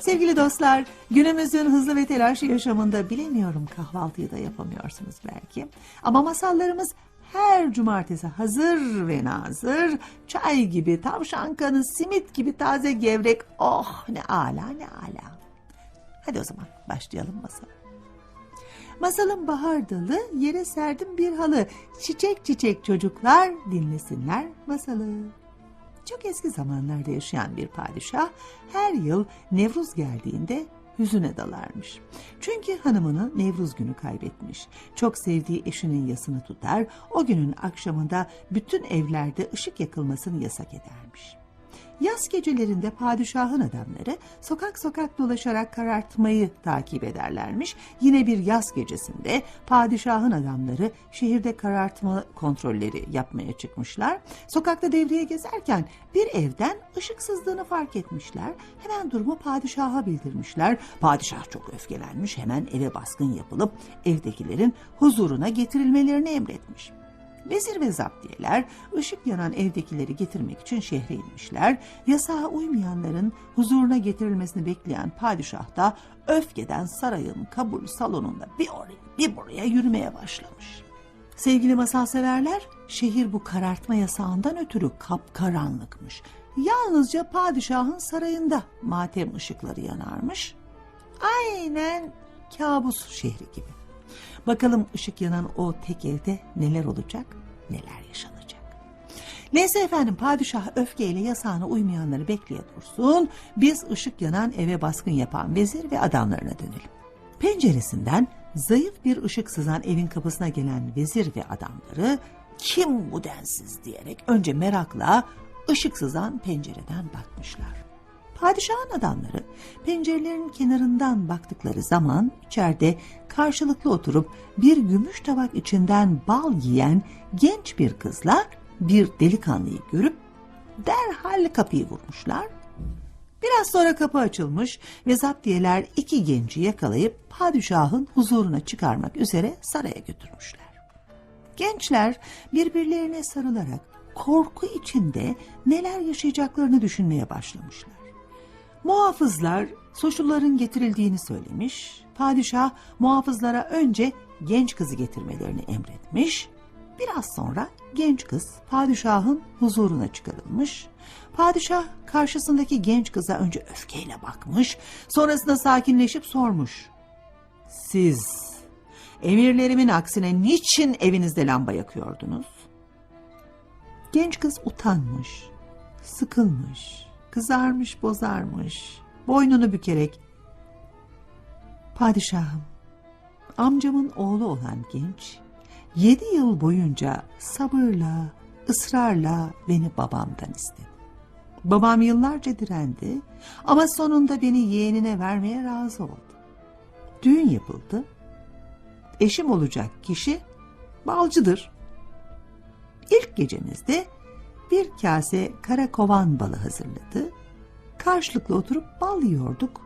Sevgili dostlar, günümüzün hızlı ve telaşlı yaşamında bilemiyorum kahvaltıyı da yapamıyorsunuz belki. Ama masallarımız her cumartesi hazır ve nazır. Çay gibi, tavşan kanı, simit gibi taze gevrek. Oh ne ala ne ala. Hadi o zaman başlayalım masala. Masalın bahar dalı, yere serdim bir halı. Çiçek çiçek çocuklar dinlesinler masalı. Çok eski zamanlarda yaşayan bir padişah her yıl Nevruz geldiğinde hüzüne dalarmış. Çünkü hanımını Nevruz günü kaybetmiş. Çok sevdiği eşinin yasını tutar, o günün akşamında bütün evlerde ışık yakılmasını yasak edermiş. Yaz gecelerinde padişahın adamları sokak sokak dolaşarak karartmayı takip ederlermiş. Yine bir yaz gecesinde padişahın adamları şehirde karartma kontrolleri yapmaya çıkmışlar. Sokakta devreye gezerken bir evden ışık sızdığını fark etmişler. Hemen durumu padişaha bildirmişler. Padişah çok öfkelenmiş hemen eve baskın yapılıp evdekilerin huzuruna getirilmelerini emretmiş. Vezir ve zaptiyeler ışık yanan evdekileri getirmek için şehre inmişler. Yasağa uymayanların huzuruna getirilmesini bekleyen padişah da öfkeden sarayın kabul salonunda bir oraya bir buraya yürümeye başlamış. Sevgili masal severler, şehir bu karartma yasağından ötürü kapkaranlıkmış. Yalnızca padişahın sarayında matem ışıkları yanarmış. Aynen kabus şehri gibi. Bakalım ışık yanan o tek evde neler olacak, neler yaşanacak. Neyse efendim padişah öfkeyle yasağına uymayanları bekleye dursun. Biz ışık yanan eve baskın yapan vezir ve adamlarına dönelim. Penceresinden zayıf bir ışık sızan evin kapısına gelen vezir ve adamları kim bu densiz diyerek önce merakla ışık sızan pencereden bakmışlar. Padişahın adamları pencerelerin kenarından baktıkları zaman içeride karşılıklı oturup bir gümüş tabak içinden bal yiyen genç bir kızla bir delikanlıyı görüp derhal kapıyı vurmuşlar. Biraz sonra kapı açılmış ve zaptiyeler iki genci yakalayıp padişahın huzuruna çıkarmak üzere saraya götürmüşler. Gençler birbirlerine sarılarak korku içinde neler yaşayacaklarını düşünmeye başlamışlar. Muhafızlar suçluların getirildiğini söylemiş. Padişah muhafızlara önce genç kızı getirmelerini emretmiş. Biraz sonra genç kız padişahın huzuruna çıkarılmış. Padişah karşısındaki genç kıza önce öfkeyle bakmış, sonrasında sakinleşip sormuş. Siz emirlerimin aksine niçin evinizde lamba yakıyordunuz? Genç kız utanmış, sıkılmış, kızarmış bozarmış, boynunu bükerek Padişahım, amcamın oğlu olan genç, yedi yıl boyunca sabırla, ısrarla beni babamdan istedi. Babam yıllarca direndi ama sonunda beni yeğenine vermeye razı oldu. Düğün yapıldı. Eşim olacak kişi balcıdır. İlk gecemizde bir kase kara kovan balı hazırladı. Karşılıklı oturup bal yiyorduk.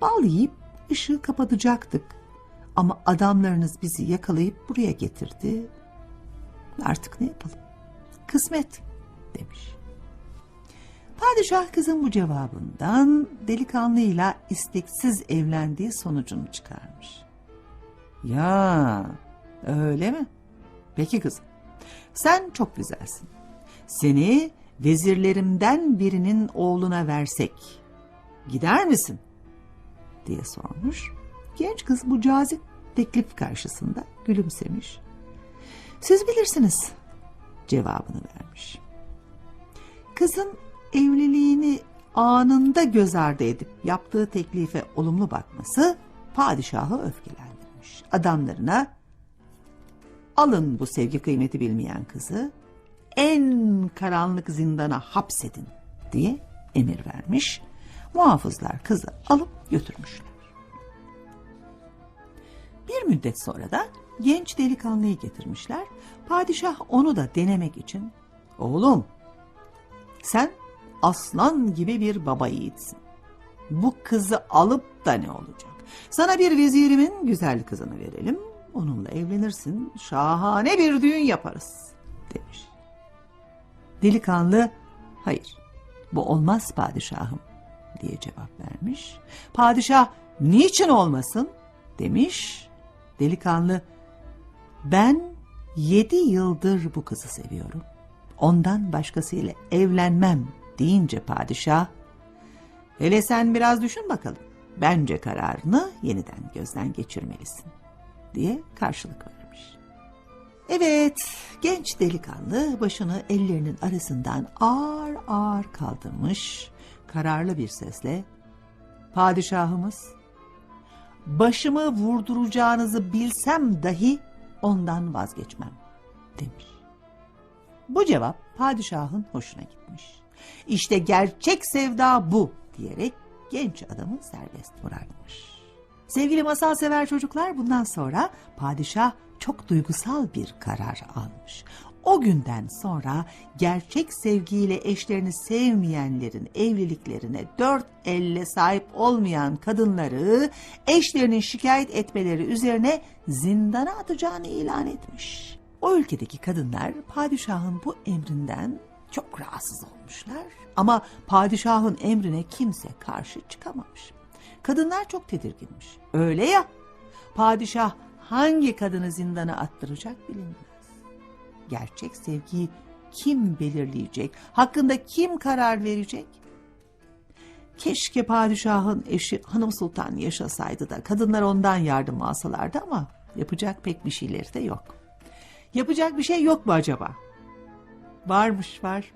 Bal yiyip ışığı kapatacaktık. Ama adamlarınız bizi yakalayıp buraya getirdi. Artık ne yapalım? Kısmet demiş. Padişah kızın bu cevabından delikanlıyla isteksiz evlendiği sonucunu çıkarmış. Ya öyle mi? Peki kızım sen çok güzelsin. Seni vezirlerimden birinin oğluna versek gider misin? diye sormuş. Genç kız bu cazip teklif karşısında gülümsemiş. Siz bilirsiniz cevabını vermiş. Kızın evliliğini anında göz ardı edip yaptığı teklife olumlu bakması padişahı öfkelendirmiş. Adamlarına alın bu sevgi kıymeti bilmeyen kızı en karanlık zindana hapsedin diye emir vermiş. Muhafızlar kızı alıp götürmüşler. Bir müddet sonra da genç delikanlıyı getirmişler. Padişah onu da denemek için oğlum sen aslan gibi bir baba yiğitsin. Bu kızı alıp da ne olacak? Sana bir vezirimin güzel kızını verelim. Onunla evlenirsin. Şahane bir düğün yaparız demiş. Delikanlı hayır bu olmaz padişahım diye cevap vermiş. Padişah niçin olmasın demiş. Delikanlı ben yedi yıldır bu kızı seviyorum. Ondan başkasıyla evlenmem deyince padişah hele sen biraz düşün bakalım. Bence kararını yeniden gözden geçirmelisin diye karşılık vermiş. Evet, genç delikanlı başını ellerinin arasından ağır ağır kaldırmış, kararlı bir sesle, Padişahımız, başımı vurduracağınızı bilsem dahi ondan vazgeçmem, demiş. Bu cevap padişahın hoşuna gitmiş. İşte gerçek sevda bu diyerek genç adamı serbest bırakmış. Sevgili masal sever çocuklar bundan sonra padişah çok duygusal bir karar almış. O günden sonra gerçek sevgiyle eşlerini sevmeyenlerin evliliklerine dört elle sahip olmayan kadınları eşlerinin şikayet etmeleri üzerine zindana atacağını ilan etmiş. O ülkedeki kadınlar padişahın bu emrinden çok rahatsız olmuşlar ama padişahın emrine kimse karşı çıkamamış. Kadınlar çok tedirginmiş. Öyle ya, padişah hangi kadını zindana attıracak bilinmez. Gerçek sevgiyi kim belirleyecek, hakkında kim karar verecek? Keşke padişahın eşi hanım sultan yaşasaydı da kadınlar ondan yardım alsalardı ama yapacak pek bir şeyleri de yok. Yapacak bir şey yok mu acaba? Varmış var.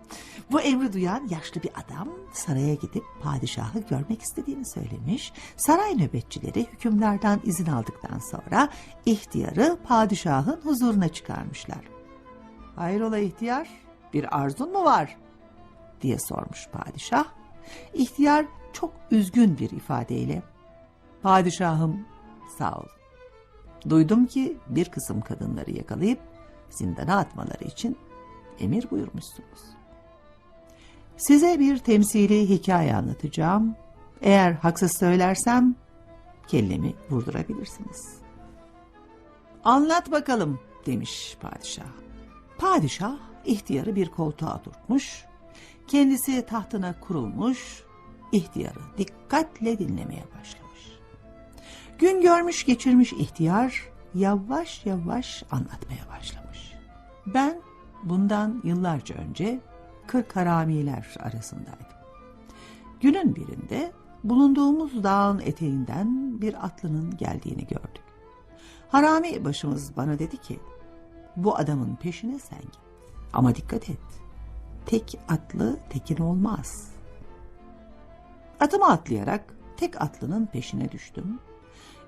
Bu emri duyan yaşlı bir adam saraya gidip padişahı görmek istediğini söylemiş. Saray nöbetçileri hükümlerden izin aldıktan sonra ihtiyarı padişahın huzuruna çıkarmışlar. Hayrola ihtiyar bir arzun mu var? diye sormuş padişah. İhtiyar çok üzgün bir ifadeyle padişahım sağ ol. Duydum ki bir kısım kadınları yakalayıp zindana atmaları için emir buyurmuşsunuz. Size bir temsili hikaye anlatacağım. Eğer haksız söylersem kellemi vurdurabilirsiniz. Anlat bakalım demiş padişah. Padişah ihtiyarı bir koltuğa oturtmuş, kendisi tahtına kurulmuş, ihtiyarı dikkatle dinlemeye başlamış. Gün görmüş geçirmiş ihtiyar yavaş yavaş anlatmaya başlamış. Ben bundan yıllarca önce kırk haramiler arasındaydım. Günün birinde bulunduğumuz dağın eteğinden bir atlının geldiğini gördük. Harami başımız bana dedi ki, bu adamın peşine sen git. Ama dikkat et, tek atlı tekin olmaz. Atıma atlayarak tek atlının peşine düştüm.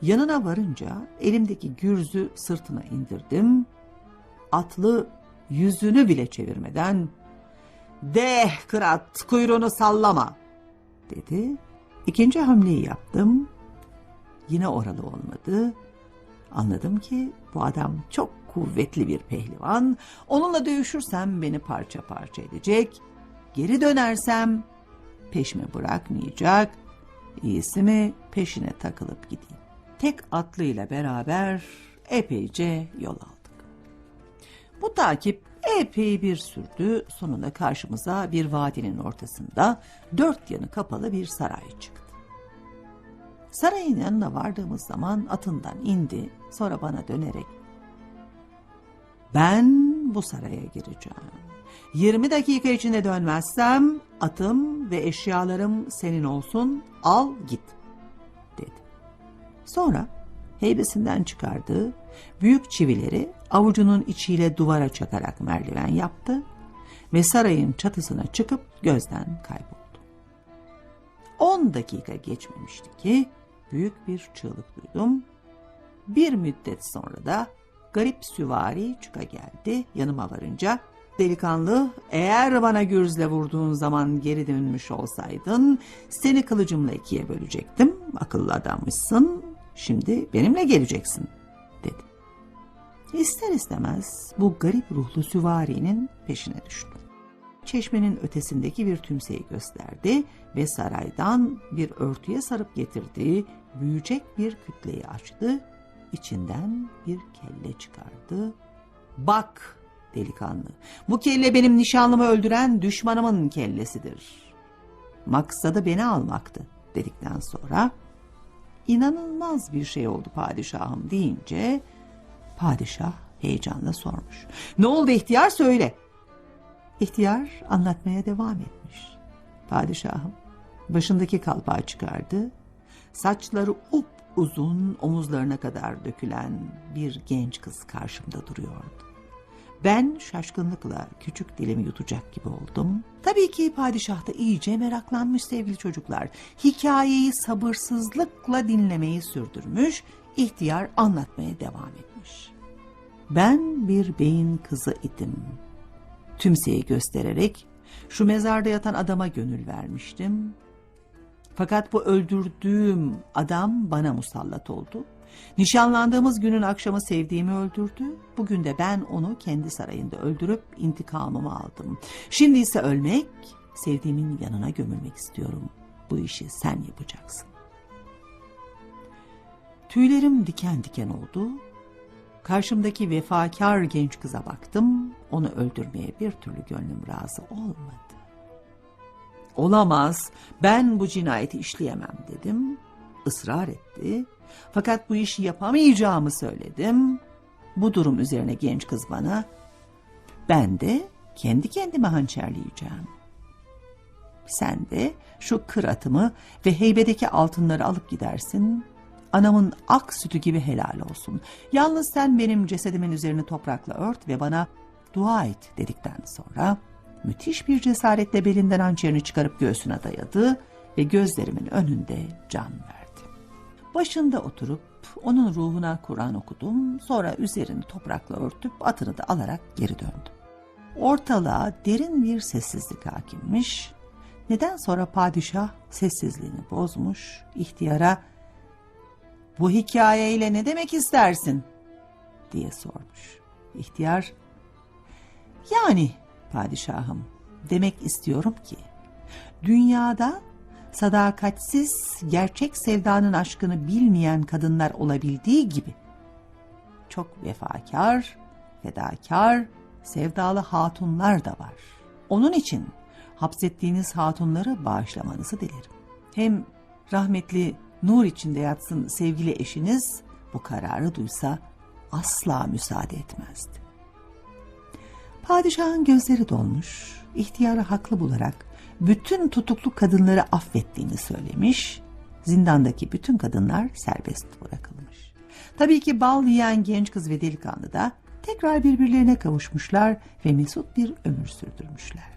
Yanına varınca elimdeki gürzü sırtına indirdim. Atlı yüzünü bile çevirmeden de kırat kuyruğunu sallama dedi. İkinci hamleyi yaptım. Yine oralı olmadı. Anladım ki bu adam çok kuvvetli bir pehlivan. Onunla dövüşürsem beni parça parça edecek. Geri dönersem peşimi bırakmayacak. İyisi mi peşine takılıp gideyim. Tek atlıyla beraber epeyce yol aldık. Bu takip epey bir sürdü. Sonunda karşımıza bir vadinin ortasında dört yanı kapalı bir saray çıktı. Sarayın yanına vardığımız zaman atından indi. Sonra bana dönerek ben bu saraya gireceğim. 20 dakika içinde dönmezsem atım ve eşyalarım senin olsun al git dedi. Sonra heybesinden çıkardığı büyük çivileri avucunun içiyle duvara çakarak merdiven yaptı ve sarayın çatısına çıkıp gözden kayboldu. 10 dakika geçmemişti ki büyük bir çığlık duydum. Bir müddet sonra da garip süvari çıka geldi yanıma varınca delikanlı eğer bana gürzle vurduğun zaman geri dönmüş olsaydın seni kılıcımla ikiye bölecektim akıllı adammışsın şimdi benimle geleceksin İster istemez bu garip ruhlu süvarinin peşine düştüm. Çeşmenin ötesindeki bir tümseyi gösterdi ve saraydan bir örtüye sarıp getirdiği büyüyecek bir kütleyi açtı. İçinden bir kelle çıkardı. Bak delikanlı, bu kelle benim nişanlımı öldüren düşmanımın kellesidir. Maksadı beni almaktı dedikten sonra inanılmaz bir şey oldu padişahım deyince padişah heyecanla sormuş. Ne oldu ihtiyar söyle. İhtiyar anlatmaya devam etmiş. Padişahım başındaki kalpağı çıkardı. Saçları up uzun omuzlarına kadar dökülen bir genç kız karşımda duruyordu. Ben şaşkınlıkla küçük dilimi yutacak gibi oldum. Tabii ki padişah da iyice meraklanmış sevgili çocuklar. Hikayeyi sabırsızlıkla dinlemeyi sürdürmüş, ihtiyar anlatmaya devam etmiş. Ben bir beyin kızı idim. Tümseyi göstererek şu mezarda yatan adama gönül vermiştim. Fakat bu öldürdüğüm adam bana musallat oldu. Nişanlandığımız günün akşamı sevdiğimi öldürdü. Bugün de ben onu kendi sarayında öldürüp intikamımı aldım. Şimdi ise ölmek, sevdiğimin yanına gömülmek istiyorum. Bu işi sen yapacaksın. Tüylerim diken diken oldu. Karşımdaki vefakar genç kıza baktım. Onu öldürmeye bir türlü gönlüm razı olmadı. Olamaz, ben bu cinayeti işleyemem dedim. Israr etti. Fakat bu işi yapamayacağımı söyledim. Bu durum üzerine genç kız bana, ben de kendi kendime hançerleyeceğim. Sen de şu kır atımı ve heybedeki altınları alıp gidersin. Anamın ak sütü gibi helal olsun. Yalnız sen benim cesedimin üzerini toprakla ört ve bana dua et dedikten sonra müthiş bir cesaretle belinden hançerini çıkarıp göğsüne dayadı ve gözlerimin önünde can verdi. Başında oturup onun ruhuna Kur'an okudum. Sonra üzerini toprakla örtüp atını da alarak geri döndüm. Ortalığa derin bir sessizlik hakimmiş. Neden sonra padişah sessizliğini bozmuş, ihtiyara bu hikayeyle ne demek istersin diye sormuş. İhtiyar yani padişahım demek istiyorum ki dünyada sadakatsiz gerçek sevdanın aşkını bilmeyen kadınlar olabildiği gibi çok vefakar, fedakar, sevdalı hatunlar da var. Onun için hapsettiğiniz hatunları bağışlamanızı dilerim. Hem rahmetli nur içinde yatsın sevgili eşiniz bu kararı duysa asla müsaade etmezdi. Padişahın gözleri dolmuş, ihtiyarı haklı bularak bütün tutuklu kadınları affettiğini söylemiş, zindandaki bütün kadınlar serbest bırakılmış. Tabii ki bal yiyen genç kız ve delikanlı da tekrar birbirlerine kavuşmuşlar ve mesut bir ömür sürdürmüşler.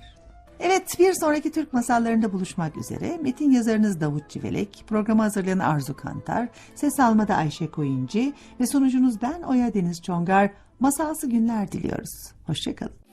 Evet bir sonraki Türk masallarında buluşmak üzere. Metin yazarınız Davut Civelek, programı hazırlayan Arzu Kantar, ses almada Ayşe Koyuncu ve sunucunuz ben Oya Deniz Çongar. Masalsı günler diliyoruz. Hoşçakalın.